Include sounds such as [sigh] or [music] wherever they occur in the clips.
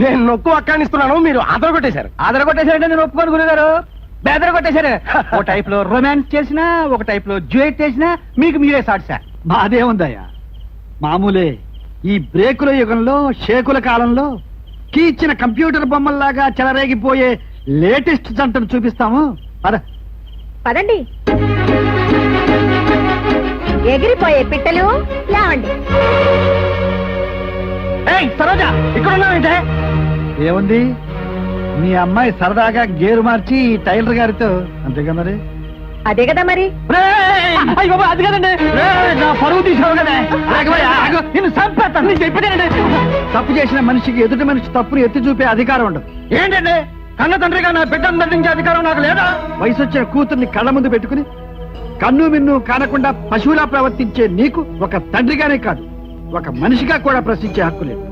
నేను నొక్కు అక్కానిస్తున్నాను మీరు ఆదర కొట్టేశారు. ఆదర కొట్టేశారంటే నేను ఒప్పుకోను గురుగారు. బెదర కొట్టేశారు. ఒక టైప్లో రొమాన్స్ చేసినా ఒక టైప్లో జ్యూట్ చేసినా మీకు మీరే సాట్ సార్. బాధే ఉందయ్యా. మామూలే ఈ బ్రేకుల యుగంలో షేకుల కాలంలో కీ ఇచ్చిన కంప్యూటర్ బొమ్మల్లాగా చెలరేగిపోయే లేటెస్ట్ జంటను చూపిస్తాము. పద. పదండి. ఎగిరిపోయే పిట్టలు లేవండి. ఏయ్ సరోజా ఇక్కడ ఉన్నావేంటే ఏముంది మీ అమ్మాయి సరదాగా గేరు మార్చి ఈ టైలర్ గారితో అంతేగా మరి? అదే కదా మరి? అయ్య బాబా అది కదండి. నా పరువు తీసావు కదా. నిన్ను చంపేస్తాను. నేను చెప్పేదేనండి తప్పు చేసిన మనిషికి ఎదుటి మనిషి తప్పును ఎత్తి చూపే అధికారం ఉండదు. ఏంటండి? కన్న తండ్రిగా నా బిడ్డను దండించే అధికారం నాకు లేదా? వయసు వచ్చిన కూతుర్ని కళ్ళ ముందు పెట్టుకుని కన్ను మిన్ను కానకుండా పశువులా ప్రవర్తించే నీకు ఒక తండ్రిగానే కాదు ఒక మనిషిగా కూడా ప్రశ్నించే హక్కు లేదు.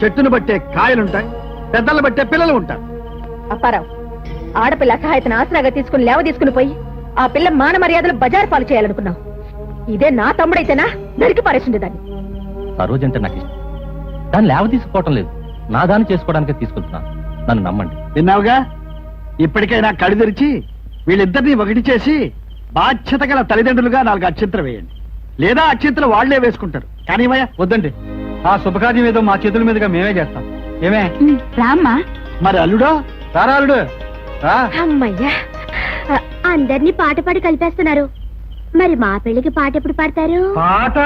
చెట్టును బట్టే కాయలుంటాయి. పెద్దలు బట్టే పిల్లలు ఉంటారు. అప్పారావు ఆడపిల్ల అసహాయతను ఆసరాగా తీసుకుని లేవ తీసుకుని పోయి ఆ పిల్ల మాన మర్యాదలు బజారు పాలు చేయాలనుకున్నావు. ఇదే నా తమ్ముడైతేనా నరికి పారేసింది దాన్ని. సరోజ్ అంటే నాకు ఇష్టం. దాన్ని లేవ తీసుకోవటం లేదు. నా దాన్ని చేసుకోవడానికే తీసుకుంటున్నాను నన్ను నమ్మండి. విన్నావుగా? ఇప్పటికైనా కడి తెరిచి వీళ్ళిద్దరిని ఒకటి చేసి బాధ్యత గల తల్లిదండ్రులుగా నాలుగు అక్షంతలు వేయండి. లేదా అక్షంతలు వాళ్ళే వేసుకుంటారు. కానీ వద్దండి. ఆ శుభకార్యం ఏదో మా చేతుల మీదుగా మేమే చేస్తాం. ఏమే? రామ్మా. మరి అల్లుడో? రా అమ్మయ్యా అందరినీ పాట పాడి కలిపేస్తున్నారు. మరి మా పెళ్ళికి పాట ఎప్పుడు పాడతారు? పాట?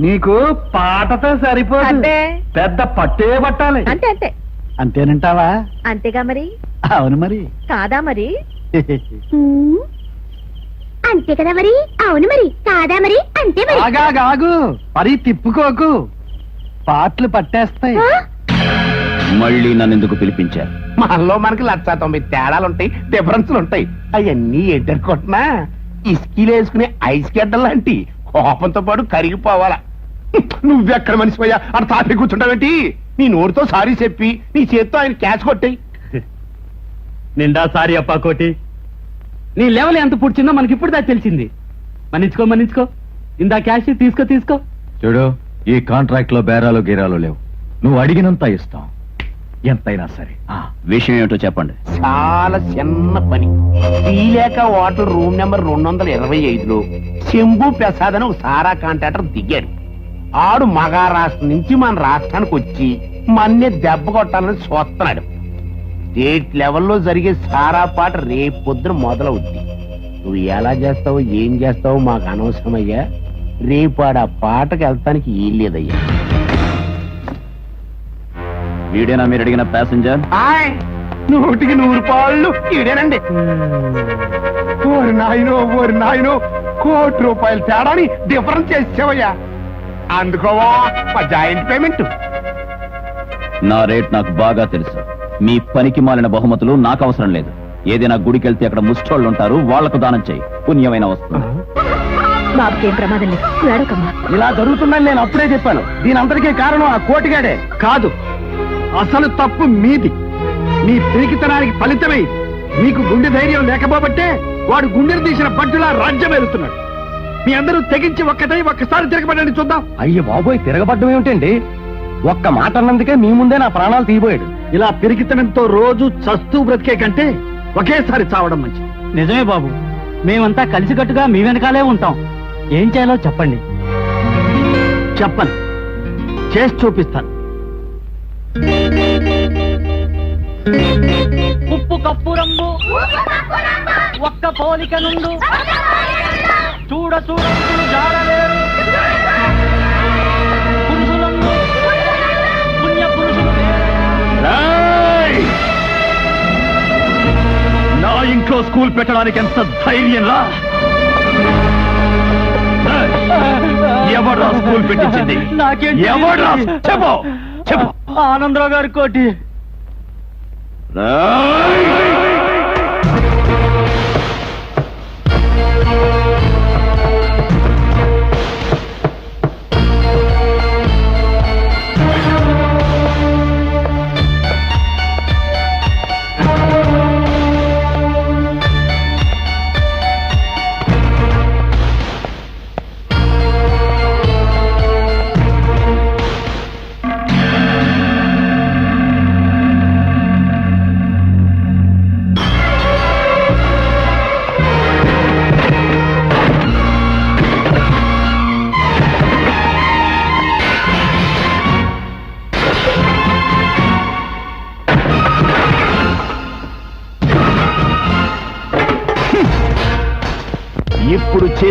నీకు పాటతో సరిపోదు. అంతే. పెద్ద పట్టే పట్టాలి. అంతే అంతే. అంతేనంటావా? అంతేగా మరి? అవును మరి. కాదా మరి? [laughs] అంతే కదా మరి? అవును మరి. కాదా మరి? అంతే ఆగాగాగు మరి తిప్పుకోకు. పాటలు పట్టేస్తాయి. మళ్ళీ నన్ను ఎందుకు పిలిపించారు? మనలో మనకి లక్ష తొంభై తేడాలు ఉంటాయి డిఫరెన్స్లు ఉంటాయి అవన్నీ ఎదుర్కొంటున్నా ఇస్కీలు వేసుకునే ఐస్ గడ్డలు లాంటి కోపంతో పాటు కరిగిపోవాలా. నువ్వెక్కడ మనిషి పోయా అక్కడ తాపి కూర్చుంటావేంటి? నీ నోరుతో సారీ చెప్పి నీ చేత్తో ఆయన క్యాచ్ కొట్టాయి. నిండా సారీ అప్పా కోటి. నీ లెవెల్ ఎంత పుడిచిందో మనకి ఇప్పుడు దాకా తెలిసింది. మన్నించుకో మన్నించుకో. ఇందా క్యాష్ తీసుకో తీసుకో. చూడు ఈ కాంట్రాక్ట్లో బేరాలు గీరాలు లేవు. నువ్వు అడిగినంత ఇస్తాం. ఎంతైనా సరే. విషయం ఏమిటో చెప్పండి. చాలా చిన్న పని. శ్రీలేఖ హోటల్ రూమ్ నెంబర్ రెండు వందల ఇరవై ఐదులో శంభు ప్రసాద్ అని ఒక సారా కాంట్రాక్టర్ దిగాడు. ఆడు మహారాష్ట్ర నుంచి మన రాష్ట్రానికి వచ్చి మన్నే దెబ్బ కొట్టాలని చూస్తున్నాడు. స్టేట్ లెవెల్లో జరిగే సారా పాట రేపు పొద్దున మొదలవుద్ది. నువ్వు ఎలా చేస్తావో ఏం చేస్తావో మాకు అనవసరమయ్యా. రేపు ఆడ ఆ పాటకి వెళ్తానికి లేదయ్యా వీడేనా మీరు అడిగిన ప్యాసింజర్ ఆయ్ నూటికి నూరు పాళ్ళు ఈడేనండి. ఓరి నాయనో ఓరి నాయనో కోటి రూపాయలు తేడాని డిఫరెన్స్ చేసావయ్యా. అందుకోవా మా జాయింట్ పేమెంట్ నా రేట్ నాకు బాగా తెలుసు. మీ పనికి మాలిన బహుమతులు నాకు అవసరం లేదు. ఏదైనా గుడికి వెళ్తే అక్కడ ముష్టోళ్ళు ఉంటారు వాళ్ళకు దానం చేయి. పుణ్యమైన వస్తుంది బాబుకి ప్రమాదం లేదు. వేడకమ్మా ఇలా జరుగుతుందని నేను అప్పుడే చెప్పాను. దీని అంతటికీ కారణం ఆ కోటిగాడే. కాదు అసలు తప్పు మీది. మీ పిరికితనానికి ఫలితమే. మీకు గుండె ధైర్యం లేకపోబట్టే వాడు గుండెను తీసిన పట్టులా రాజ్యం వెళుతున్నాడు. మీ అందరూ తెగించి ఒక్కటై ఒక్కసారి తిరగబడండి చూద్దాం. అయ్య బాబోయ్ తిరగబడ్డం ఏమిటండి? ఒక్క మాట అన్నందుకే మీ ముందే నా ప్రాణాలు తీయబోయాడు. ఇలా పిరికితనంతో రోజు చస్తూ బ్రతికే కంటే ఒకేసారి చావడం మంచిది. నిజమే బాబు. మేమంతా కలిసికట్టుగా మీ వెనకాలే ఉంటాం. ఏం చేయాలో చెప్పండి. చెప్పను. చేసి చూపిస్తాను. ఉప్పు కప్పు రంగు. ఒక్క పోలిక నుండు. చూడ చూడ జాడలేరు. పురుషులందు పుణ్య పురుషులు నా ఇంట్లో స్కూల్ పెట్టడానికి ఎంత ధైర్యం రా? ఎవడ్రా స్కూల్ పెట్టించింది? నాకేం ఎవడ్రా? చెప్పు! చెప్పు! ఆనందరావు గారి కోటి. Ay!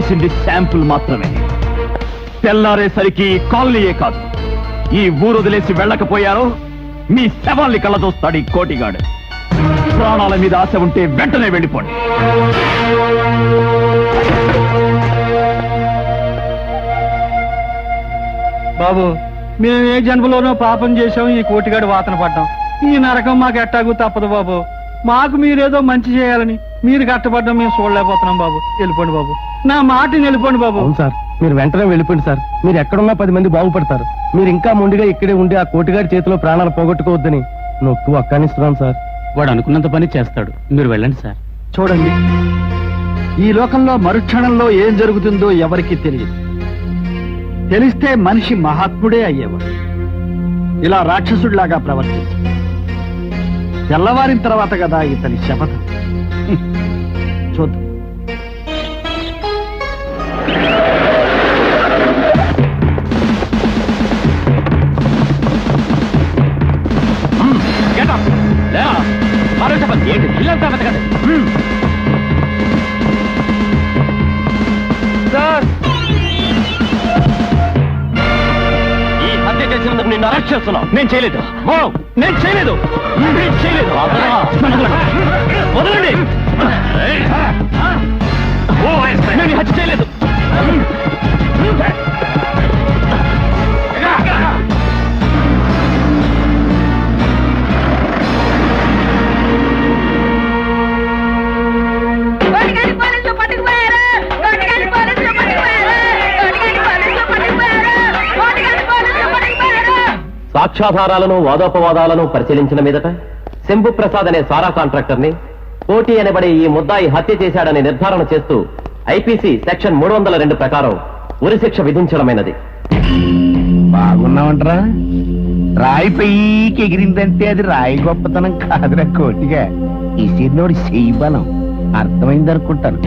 చేసింది శాంపుల్ మాత్రమే. తెల్లారేసరికి కాలనీయే కాదు. ఈ ఊరు వదిలేసి వెళ్ళకపోయారో మీ శవాల్ని కళ్ళదోస్తాడు ఈ కోటిగాడు. ప్రాణాల మీద ఆశ ఉంటే వెంటనే వెళ్ళిపోండి. బాబు మేము ఏ జన్మలోనో పాపం చేశాం ఈ కోటిగాడు వాతన పడ్డాం. ఈ నరకం మాకు ఎట్టాగు తప్పదు బాబు. మాకు మీరేదో మంచి చేయాలని మీరు కట్టపడ్డం మేము చూడలేకపోతున్నాం బాబు. వెళ్ళిపోండి బాబు. నా మాటని వెళ్ళిపోండి బాబు. అవును సార్ మీరు వెంటనే వెళ్ళిపోండి సార్. మీరు ఎక్కడున్నా పది మంది బాగుపడతారు. మీరు ఇంకా మొండిగా ఇక్కడే ఉండి ఆ కోటిగాడి చేతిలో ప్రాణాలు పోగొట్టుకోవద్దని నొక్కు అక్కానిస్తున్నాను సార్. వాడు అనుకున్నంత పని చేస్తాడు. మీరు వెళ్ళండి సార్. చూడండి. ఈ లోకంలో మరుక్షణంలో ఏం జరుగుతుందో ఎవరికీ తెలియదు. తెలిస్తే మనిషి మహాత్ముడే అయ్యేవాడు. ఇలా రాక్షసుడిలాగా ప్రవర్తించి తెల్లవారిన తర్వాత కదా ఇతని శపథం. నిన్ను అరెస్ట్ చేస్తున్నావు. నేను చేయలేదు. నేను చేయలేదు. నేను చేయలేదు. వదలండి. నేను హత్య చేయలేదు. సాక్ష్యాధారాలను వాదోపవాదాలను పరిశీలించిన మీదట శంభు ప్రసాద్ అనే సారా కాంట్రాక్టర్ని పోటీ అనబడే ఈ ముద్దాయి హత్య చేశాడని నిర్ధారణ చేస్తూ ఐపీసీ సెక్షన్ మూడు వందల రెండు ప్రకారం ఉరిశిక్ష విధించడమైనది. బాగున్నావంటరా? రాయి పైకి ఎగిరిందంటే అది రాయి గొప్పతనం కాదురా కోటిగా. ఇసిరినోడి చెయ్యి బలం. అర్థమైంది అనుకుంటాను.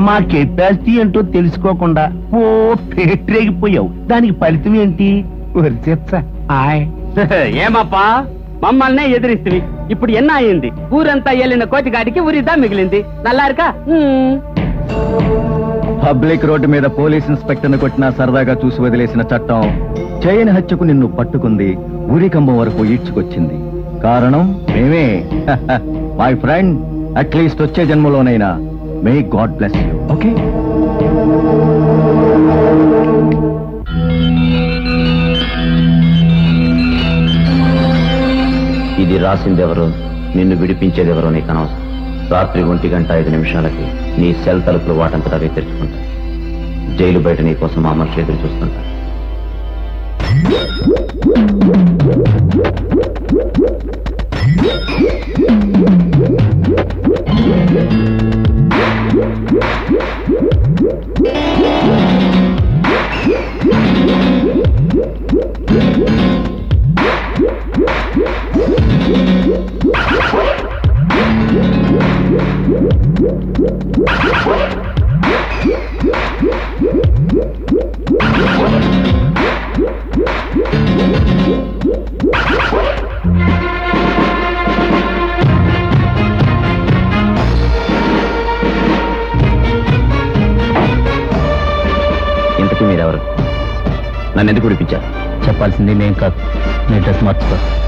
మా కెపాసిటీ ఏంటో తెలుసుకోకుండా ఓ పేట్రేగిపోయావు. దానికి ఫలితం ఏంటి? వరిచేచ్చ ఆయ్. [laughs] ఏమప్పా? మమ్మల్నే ఎదిరిస్తుంది. ఇప్పుడు ఎన్న అయింది ఊరంతా ఏలిన కోటిగాడికి ఉరిదా మిగిలింది. నల్లారికా? పబ్లిక్ రోడ్డు మీద పోలీస్ ఇన్స్పెక్టర్ను కొట్టినా సరదాగా చూసి వదిలేసిన చట్టం చేయని హత్యకు నిన్ను పట్టుకుంది ఊరికంబం వరకు ఈడ్చుకొచ్చింది. కారణం మేమే. మై ఫ్రెండ్ అట్లీస్ట్ వచ్చే జన్మలోనైనా may god bless you okay రాసిందెవరో? నిన్ను విడిపించేదెవరో నీకు అనవసరం. రాత్రి ఒంటి గంట ఐదు నిమిషాలకి నీ సెల్ తలుపులు వాటంతటా అవే తెరుచుకుంటాయి. జైలు బయట నీ కోసం మా మనిషి ఎదురు చూస్తుంటారు yeah, నన్ను ఎందుకు విడిపించారు? చెప్పాల్సింది నేను కాదు. నేను డ్రెస్ మార్చుకో.